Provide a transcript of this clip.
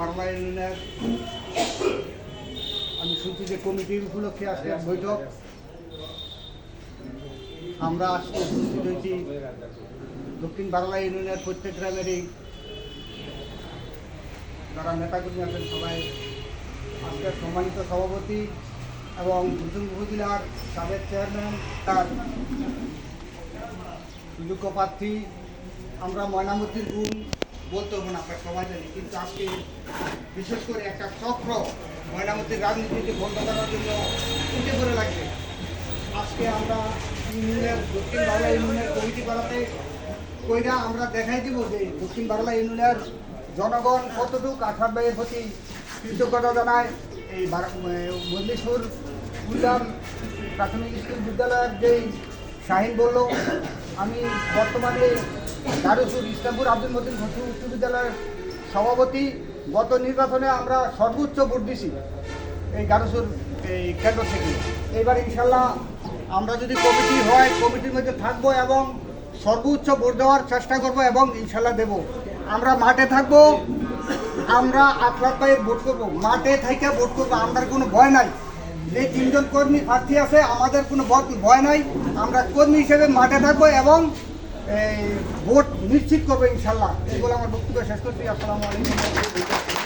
বাংলা ইউনিয়নের আমি শুনছি যে কমিটির উপলক্ষে আজকে বৈঠক। আমরা আজকে উপস্থিত হয়েছি। দক্ষিণ বাংলা ইউনিয়নের প্রত্যেক গ্রামেরই যারা নেতাকর্মী আছেন সবাই, আজকের সম্মানিত সভাপতি এবং কুসুম উপজেলার সাবেক চেয়ারম্যান তার সুযোগ্য প্রার্থী। আমরা ময়নামতির গুণ বলতে হবে না, আপনার সবাই জানি কিন্তু আজকে বিশেষ করে একটা চক্র ময়নামতির রাজনীতিতে বন্ধ করার জন্য উঠে পড়ে লাগবে আজকে আমরা ইউনিয়নের দক্ষিণ বাংলা ইউনিয়নের কমিটি পাড়াতে কইরা আমরা দেখাই দিব যে দক্ষিণ বাংলা ইউনিয়নের জনগণ কতটুকু আঠার ভাইয়ের প্রতি কৃতজ্ঞতা জানায়। এই মল্লিশুর উদ্যান প্রাথমিক স্কুল বিদ্যালয়ের যেই শাহিন বলল, আমি বর্তমানে দারুসুর ইসলামপুর আব্দুল মতিন ঘোষ উচ্চ বিদ্যালয়ের সভাপতি। গত নির্বাচনে আমরা সর্বোচ্চ ভোট দিছি এই গারুসুর, এই কেন্দ্র থেকে। এইবার ইনশাল্লাহ আমরা যদি কমিটি হয়, কমিটির মধ্যে থাকব এবং সর্বোচ্চ ভোট দেওয়ার চেষ্টা করব এবং ইনশাল্লাহ দেব। আমরা মাঠে থাকব, আমরা আখলাখ পায়ে ভোট করব, মাঠে থেকে ভোট করব আমরা কোনো ভয় নাই। যে তিনজন কর্মী প্রার্থী আছে, আমাদের কোনো ভয়- নাই। আমরা কর্মী হিসেবে মাঠে থাকব এবং ভোট নিশ্চিত করবে ইনশাল্লাহ। এগুলো আমার বক্তব্য শেষ করছি। আসসালামু আলাইকুম।